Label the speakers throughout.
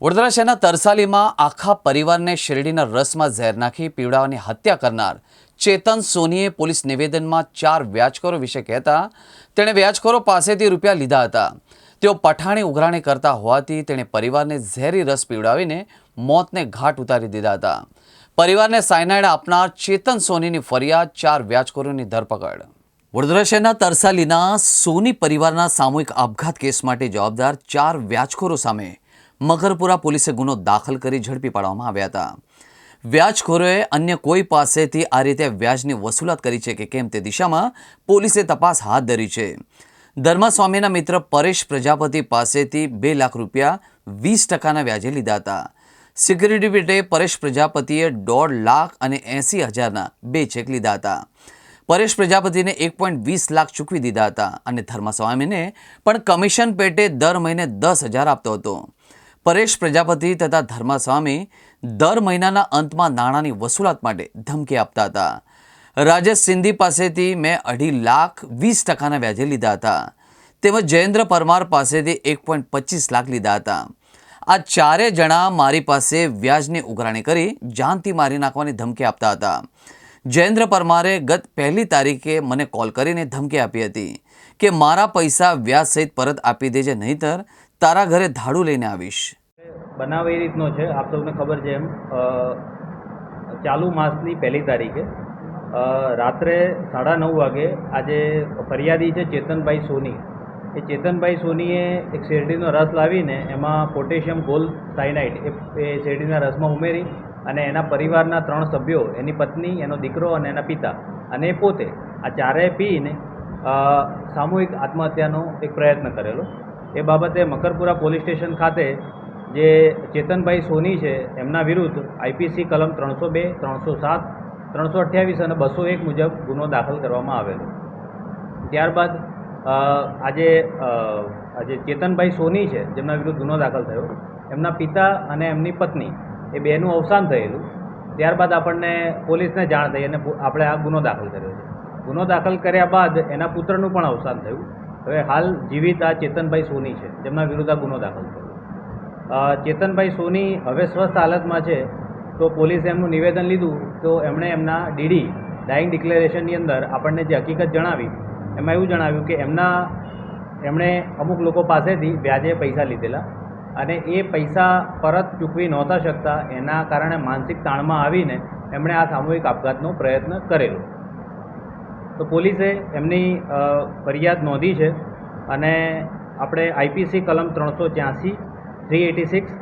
Speaker 1: વડોદરા શહેરના તરસાલીમાં આખા પરિવારને શેરડીના રસમાં ઝેર નાખી પીવડાવવાની હત્યા કરનાર ચેતન સોનીએ પોલીસ નિવેદનમાં ચાર વ્યાજખોરો વિશે કહેતા, તેણે વ્યાજખોરો પાસેથી રૂપિયા લીધા હતા. તેઓ પઠાણી ઉઘરાણી કરતા હોવાથી તેણે પરિવારને ઝેરી રસ પીવડાવીને મોતને ઘાટ ઉતારી દીધા હતા. પરિવારને સાયનાઇડ આપનાર ચેતન સોનીની ફરિયાદ ચાર વ્યાજખોરોની ધરપકડ. વડોદરા શહેરના તરસાલીના સોની પરિવારના સામૂહિક આપઘાત કેસ માટે જવાબદાર ચાર વ્યાજખોરો સામે મગરપુરા પોલીસે ગુનો દાખલ કરી ઝડપી પાડવામાં આવ્યા હતા. વ્યાજખોરોએ અન્ય કોઈ પાસેથી આ રીતે વ્યાજની વસૂલાત કરી છે કે કેમ તે દિશામાં પોલીસે તપાસ હાથ ધરી છે. ધર્માસ્વામીના મિત્ર પરેશ પ્રજાપતિ પાસેથી બે લાખ રૂપિયા વીસ ટકાના વ્યાજે લીધા હતા. સિક્યુરિટી પેટે પરેશ પ્રજાપતિએ દોઢ લાખ અને એંસી હજારના બે ચેક લીધા હતા. પરેશ પ્રજાપતિને એક પોઈન્ટ વીસ લાખ ચૂકવી દીધા હતા અને ધર્માસ્વામીને પણ કમિશન પેટે દર મહિને દસ હજાર આપતો હતો. પરેશ પ્રજાપતિ તથા ધર્માસ્વામી દર મહિનાના અંતમાં નાણાંની વસૂલાત માટે ધમકી આપતા હતા. રાજેશ સિંધી પાસેથી મેં અઢી લાખ વીસ ટકાના વ્યાજે લીધા હતા. તેમજ જયેન્દ્ર પરમાર પાસેથી એક પોઈન્ટ પચીસ લાખ લીધા હતા. આ ચારે જણા મારી પાસે વ્યાજની ઉઘરાણી કરી જાનથી મારી નાખવાની ધમકી આપતા હતા. જયેન્દ્ર પરમારે ગત પહેલી તારીખે મને કોલ કરીને ધમકી આપી હતી કે મારા પૈસા વ્યાજ સહિત પરત આપી દેજે, નહીંતર તારા ઘરે ધાડું લઈને આવીશ.
Speaker 2: બનાવ એ રીતનો છે. આપ સૌને ખબર છે એમ ચાલુ માસની પહેલી તારીખે રાત્રે સાડા નવ વાગે આજે ફરિયાદી છે ચેતનભાઈ સોની. એ ચેતનભાઈ સોનીએ એક શેરડીનો રસ લાવીને એમાં પોટેશિયમ ગોલ્ડ સાયનાઇડ એ શેરડીના રસમાં ઉમેરી અને એના પરિવારના ત્રણ સભ્યો, એની પત્ની, એનો દીકરો અને એના પિતા અને એ પોતે આ ચારેય પીને સામૂહિક આત્મહત્યાનો એક પ્રયત્ન કરેલો. એ બાબતે મકરપુરા પોલીસ સ્ટેશન ખાતે જે ચેતનભાઈ સોની છે, એમના વિરુદ્ધ આઈપીસી કલમ ત્રણસો બે, ત્રણસો સાત, ત્રણસો અઠ્યાવીસ અને બસો એક મુજબ ગુનો દાખલ કરવામાં આવેલો. ત્યારબાદ આજે આજે ચેતનભાઈ સોની છે, જેમના વિરુદ્ધ ગુનો દાખલ થયો. એમના પિતા અને એમની પત્ની એ બેનું અવસાન થયેલું. ત્યારબાદ આપણને પોલીસને જાણ થઈ અને આપણે આ ગુનો દાખલ કર્યો છે. ગુનો દાખલ કર્યા બાદ એના પુત્રનું પણ અવસાન થયું. હવે હાલ જીવિત આ ચેતનભાઈ સોની છે, જેમના વિરુદ્ધ આ ગુનો દાખલ થયો. ચેતનભાઈ સોની હવે સ્વસ્થ હાલતમાં છે, તો પોલીસે એમનું નિવેદન લીધું, તો એમણે એમના ડીડી ડાઇંગ ડિક્લેરેશનની અંદર આપણને જે હકીકત જણાવી, એમાં એવું જણાવ્યું કે એમના, એમણે અમુક લોકો પાસેથી વ્યાજે પૈસા લીધેલા અને એ પૈસા પરત ચૂકવી નહોતા શકતા, એના કારણે માનસિક તાણમાં આવીને એમણે આ સામૂહિક આપઘાતનો પ્રયત્ન કરેલો. તો પોલીસે એમની ફરિયાદ નોંધી છે અને આપણે આઈપીસી કલમ ત્રણસો થ્રી એટી સિક્સ,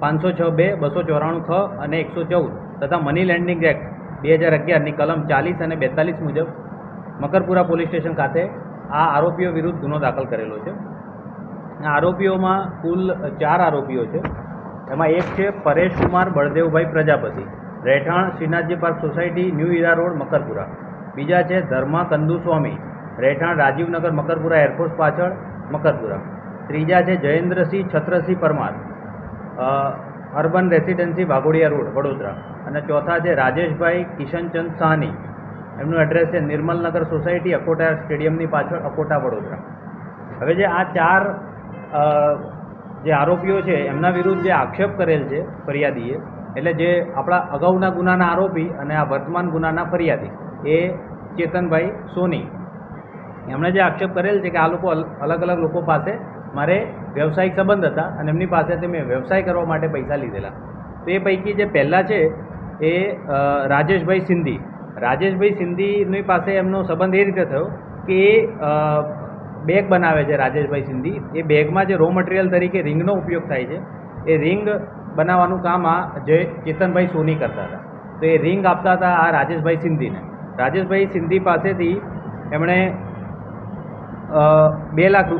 Speaker 2: પાંચસો છ બે, બસો ચોરાણું ખ અને એકસો ચૌદ તથા મની લેન્ડિંગ એક્ટ બે હજાર અગિયારની કલમ ચાલીસ અને બેતાલીસ મુજબ મકરપુરા પોલીસ સ્ટેશન ખાતે આ આરોપીઓ વિરુદ્ધ ગુનો દાખલ કરેલો છે. આરોપીઓમાં કુલ ચાર આરોપીઓ છે. એમાં એક છે પરેશ કુમાર બળદેવભાઈ પ્રજાપતિ, રહેઠાણ Shrinathji park society, new era road, Makarpura. બીજા છે ધર્મા કંદુ સ્વામી રહેઠાણ રાજીવનગર મકરપુરા એરફોર્સ પાછળ, મકરપુરા. ત્રીજા છે Jayendrasinh Chhatrasinh Parmar urban residency Waghodia road, Vadodara. અને ચોથા છે રાજેશભાઈ કિશનચંદ સાહની, એમનું એડ્રેસ છે નિર્મલનગર સોસાયટી, અકોટા સ્ટેડિયમની પાછળ અકોટા, વડોદરા. હવે જે આ ચાર જે આરોપીઓ છે, એમના વિરુદ્ધ જે આક્ષેપ કરેલ છે ફરિયાદીએ, એટલે જે આપણા અગાઉના ગુનાના આરોપી અને આ વર્તમાન ગુનાના ફરિયાદી, એ ચેતનભાઈ સોની. એમણે જે આક્ષેપ કરેલ છે કે આ લોકો અલગ અલગ લોકો પાસે મારે વ્યવસાયિક સંબંધ હતા અને એમની પાસેથી મેં વ્યવસાય કરવા માટે પૈસા લીધેલા. તો એ પૈકી જે પહેલાં છે એ રાજેશભાઈ સિંધી. રાજેશભાઈ સિંધીની પાસે એમનો સંબંધ એ રીતે થયો કે એ બેગ બનાવે છે રાજેશભાઈ સિંધી. એ બેગમાં જે રો મટીરિયલ તરીકે રિંગનો ઉપયોગ થાય છે, એ રિંગ બનાવવાનું કામ આ જે ચેતનભાઈ સોની કરતા હતા. તો એ રિંગ આપતા હતા આ રાજેશભાઈ સિંધીને. રાજેશભાઈ સિંધી પાસેથી એમણે બે લાખ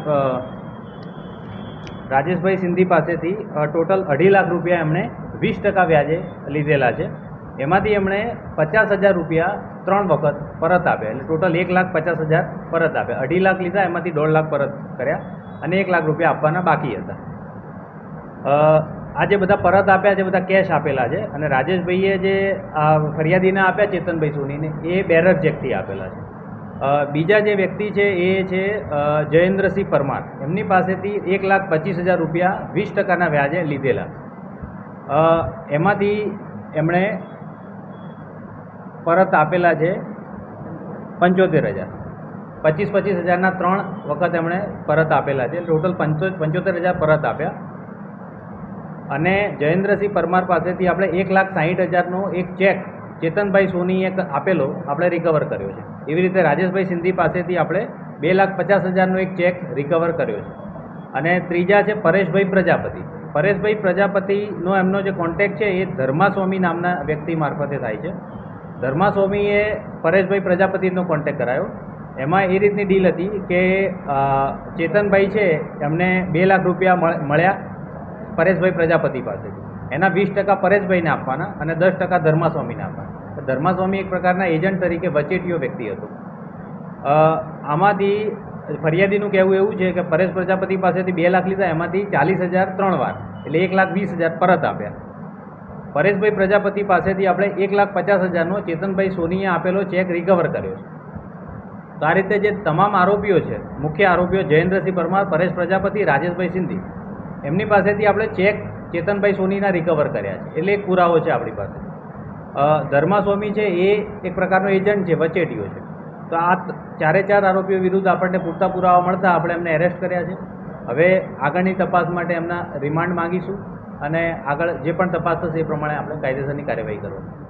Speaker 2: રાજેશભાઈ સિંધી પાસેથી ટોટલ અઢી લાખ રૂપિયા એમણે વીસ ટકા વ્યાજે લીધેલા છે. એમાંથી એમણે પચાસ હજાર રૂપિયા ત્રણ વખત પરત આપ્યા. એટલે ટોટલ એક લાખ પચાસ હજાર પરત આપ્યા. અઢી લાખ લીધા, એમાંથી દોઢ લાખ પરત કર્યા અને એક લાખ રૂપિયા આપવાના બાકી હતા. આ જે બધા પરત આપ્યા છે બધા કેશ આપેલા છે અને રાજેશભાઈએ જે ફરિયાદીને આપ્યા ચેતનભાઈ સોનીને, એ બેરર ચેકથી આપેલા છે. બીજા જે વ્યક્તિ છે એ છે જયેન્દ્રસિંહ પરમાર. એમની પાસેથી એક લાખ પચીસ હજાર રૂપિયા વીસ ટકાના વ્યાજે લીધેલા. એમાંથી એમણે પરત આપેલા છે પંચોતેર હજાર. પચીસ પચીસ હજારના ત્રણ વખત એમણે પરત આપેલા છે. ટોટલ પંચો, પંચોતેર હજાર પરત આપ્યા. અને જયેન્દ્રસિંહ પરમાર પાસેથી આપણે એક લાખ સાહીઠ હજારનો એક ચેક ચેતનભાઈ સોનીએ આપેલો, આપણે રિકવર કર્યો છે. એવી રીતે રાજેશભાઈ સિંધી પાસેથી આપણે બે લાખ પચાસ હજારનો એક ચેક રિકવર કર્યો છે. અને ત્રીજા છે પરેશભાઈ પ્રજાપતિ. પરેશભાઈ પ્રજાપતિનો એમનો જે કોન્ટેક્ટ છે એ ધર્માસ્વામી નામના વ્યક્તિ મારફતે થાય છે. ધર્માસ્વામીએ પરેશભાઈ પ્રજાપતિનો કોન્ટેક કરાયો. એમાં એ રીતની ડીલ હતી કે ચેતનભાઈ છે એમને બે લાખ રૂપિયા મળ- મળ્યા પરેશભાઈ પ્રજાપતિ પાસેથી. એના વીસ ટકા પરેશભાઈને આપવાના અને દસ ટકા ધર્માસ્વામીને આપવાના. ધર્માસ્વામી એક પ્રકારના એજન્ટ તરીકે વચેટીયો વ્યક્તિ હતો. આમાંથી ફરિયાદીનું કહેવું એવું છે કે પરેશ પ્રજાપતિ પાસેથી બે લાખ લીધા, એમાંથી ચાલીસ હજાર ત્રણ વાર, એટલે એક લાખ વીસ હજાર પરત આપ્યા. પરેશભાઈ પ્રજાપતિ પાસેથી આપણે એક લાખ પચાસ હજારનો ચેતનભાઈ સોનીએ આપેલો ચેક રિકવર કર્યો છે. તો આ રીતે જે તમામ આરોપીઓ છે, મુખ્ય આરોપીઓ જયેન્દ્રસિંહ પરમાર, પરેશ પ્રજાપતિ, રાજેશભાઈ સિંધી, એમની પાસેથી આપણે ચેક ચેતનભાઈ સોનીના રિકવર કર્યા છે. એટલે એક પુરાવો છે આપણી પાસે. ધર્માસ્વામી છે એ એક પ્રકારનો એજન્ટ છે, વચેટીઓ છે. તો આ ચારે ચાર આરોપીઓ વિરુદ્ધ આપણને પૂરતા પુરાવા મળતા આપણે એમને એરેસ્ટ કર્યા છે. હવે આગળની તપાસ માટે એમના રિમાન્ડ માંગીશું અને આગળ જે પણ તપાસ થશે એ પ્રમાણે આપણે કાયદેસરની કાર્યવાહી કરવાની.